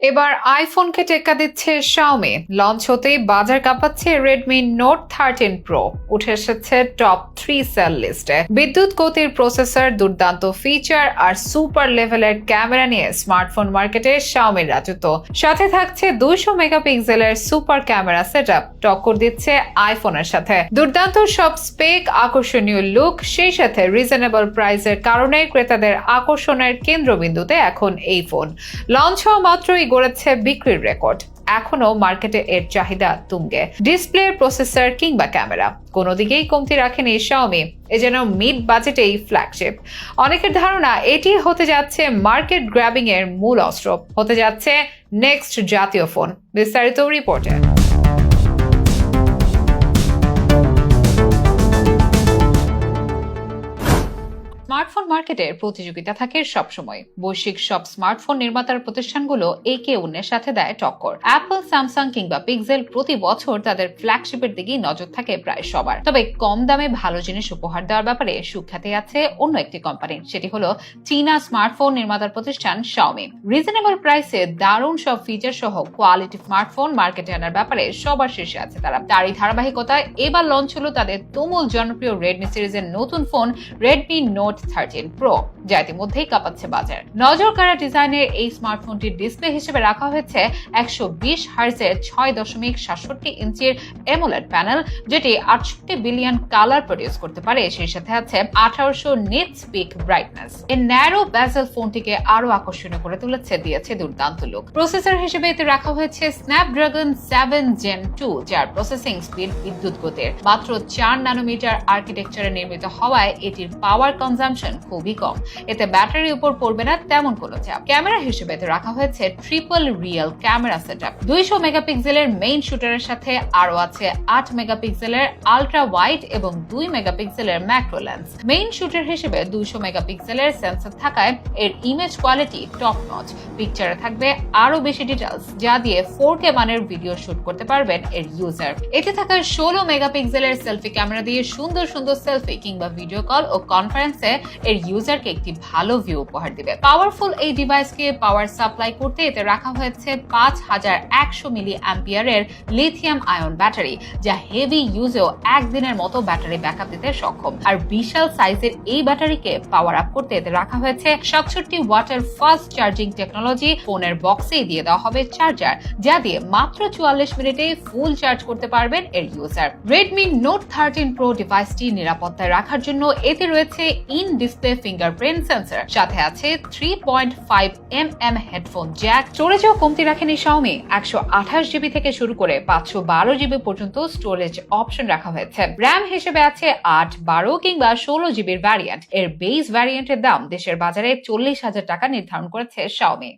এবার আইফোনকে টেক্কা দিচ্ছে শাওমি লঞ্চ হতেই বাজার কাঁপাচ্ছে রেডমি নোট থার্টিন প্রো উঠে এসেছে টপ থ্রি সেল লিস্টে বিদ্যুৎ গতির প্রসেসর দুর্দান্ত ফিচার আর সুপার লেভেলের ক্যামেরা নিয়ে স্মার্টফোন মার্কেটে শাওমির রাজত্ব। সাথে থাকছে দুইশো মেগাপিক্সেলের সুপার ক্যামেরা সেট আপ টক্কর দিচ্ছে আইফোনের সাথে। দুর্দান্ত সব স্পেক আকর্ষণীয় লুক সেই সাথে রিজনেবল প্রাইসের কারণে ক্রেতাদের আকর্ষণের কেন্দ্রবিন্দুতে এখন এই ফোন লঞ্চ হওয়া মাত্রই গড়েছে বিক্রির রেকর্ড। এখনও মার্কেটে এর চাহিদা তুঙ্গে। ডিসপ্লে প্রসেসর কিংবা ক্যামেরা। কোনো দিকেই কমতি রাখেনি শাওমি এ যেন মিড বাজেটেই ফ্ল্যাগশিপ অনেকের ধারণা এটি হতে যাচ্ছে মার্কেট গ্র্যাবিং এর মূল অস্ত্র। হতে যাচ্ছে নেক্সট জাতীয় ফোন বিস্তারিত রিপোর্টে স্মার্টফোন মার্কেটের প্রতিযোগিতা থাকে সবসময়। বৈশ্বিক সব স্মার্টফোন নির্মাতার প্রতিষ্ঠানগুলো একে অন্যের সাথে দেয় টক্কর। অ্যাপল স্যামসাং কিংবা পিক্সেল প্রতি বছর তাদের ফ্ল্যাগশিপের দিকেই নজর থাকে প্রায় সবার। তবে কম দামে ভালো জিনিস উপহার দেওয়ার ব্যাপারে সুখ্যাতি আছে অন্য একটি কোম্পানি সেটি হলো চীনা স্মার্টফোন নির্মাতার প্রতিষ্ঠান শাওমি রিজনেবল প্রাইসে দারুণ সব ফিচার সহ কোয়ালিটি স্মার্টফোন মার্কেটে আনার ব্যাপারে সবার শীর্ষে আছে তারা। তারই ধারাবাহিকতায় এবার লঞ্চ হলো তাদের তুমুল জনপ্রিয় রেডমি সিরিজের নতুন phone Redmi Note thirteen Pro যা ইতিমধ্যেই কাঁপাচ্ছে বাজার। নজর কাড়া ডিজাইনের এই স্মার্টফোনটির ডিসপ্লে হিসেবে রাখা হয়েছে একশো বিশ হার্জের ছয় দশমিক সাতষট্টি ইঞ্চির এমোলেড প্যানেল যেটি আটষট্টি বিলিয়ন কালার প্রডিউস করতে পারে। সেই সাথে আছে আঠারোশো নিট স্পিক ব্রাইটনেস এর ন্যারো ব্যাজেল ফোনটিকে আরও আকর্ষণীয় করে তুলেছে, দিয়েছে দুর্দান্ত লুক প্রসেসর হিসেবে এতে রাখা হয়েছে স্ন্যাপড্রাগন সেভেন জেন টু যার প্রসেসিং স্পিড বিদ্যুৎ গতির। মাত্র চার ন্যানোমিটার আর্কিটেকচারে নির্মিত হওয়ায় এটির পাওয়ার কনজাম্পশন খুবই কম। এতে ব্যাটারির উপর পড়বে না তেমন কোনো চাপ। ক্যামেরা হিসেবে এতে রাখা হয়েছে triple rear camera set up দুইশো মেগাপিক্সেলের মেইন শুটারের সাথে আরও আছে আট মেগাপিক্সেলের আলট্রা ওয়াইড এবং দুই মেগাপিক্সেলের ম্যাক্রো লেন্স মেইন শুটার হিসেবে দুইশো মেগাপিক্সেলের সেন্সর থাকায় এর ইমেজ কোয়ালিটি টপ নচ পিকচারে থাকবে আরও বেশি ডিটেলস যা দিয়ে ফোর কে মানের ভিডিও শুট করতে পারবেন এর ইউজার এতে থাকা ষোলো মেগাপিক্সেলের সেলফি ক্যামেরা দিয়ে সুন্দর সুন্দর সেলফি কিংবা ভিডিও কল ও কনফারেন্সে এর ইউজারকে একটি ভালো ভিউ উপহার দিবে। পাওয়ারফুল এই ডিভাইসকে পাওয়ার সাপ্লাই করতে এতে রাখা হয়েছে পাঁচ হাজার একশো মিলি অ্যাম্পিয়ারের লিথিয়াম আয়ন ব্যাটারি যা হেভি ইউজেও একদিনের মতো ব্যাটারি ব্যাকআপ দিতে সক্ষম। আর বিশাল সাইজের এই ব্যাটারিকে পাওয়ার আপ করতে এতে রাখা হয়েছে সাতষট্টি ওয়াটার ফাস্ট চার্জিং টেকনোলজি ফোনের বক্সেই দিয়ে দেওয়া হবে চার্জার যা দিয়ে মাত্র চুয়াল্লিশ মিনিটে ফুল চার্জ করতে পারবেন এর user Redmi Note thirteen Pro ডিভাইসটি নিরাপত্তায় রাখার জন্য এতে রয়েছে ইন ডিসপ্লে ফিঙ্গারপ্রিন্ট সেন্সর। সাথে আছে three point five M M headphone jack স্টোরেজও কমতি রাখেনি শাওমি একশো আঠাশ জিবি থেকে শুরু করে পাঁচশো বারো জিবি পর্যন্ত স্টোরেজ অপশন রাখা হয়েছে। র্যাম হিসেবে আছে আট, বারো কিংবা ষোলো জিবির ভ্যারিয়েন্ট এর বেস ভ্যারিয়েন্টের দাম দেশের বাজারে চল্লিশ হাজার টাকা নির্ধারণ করেছে শাওমি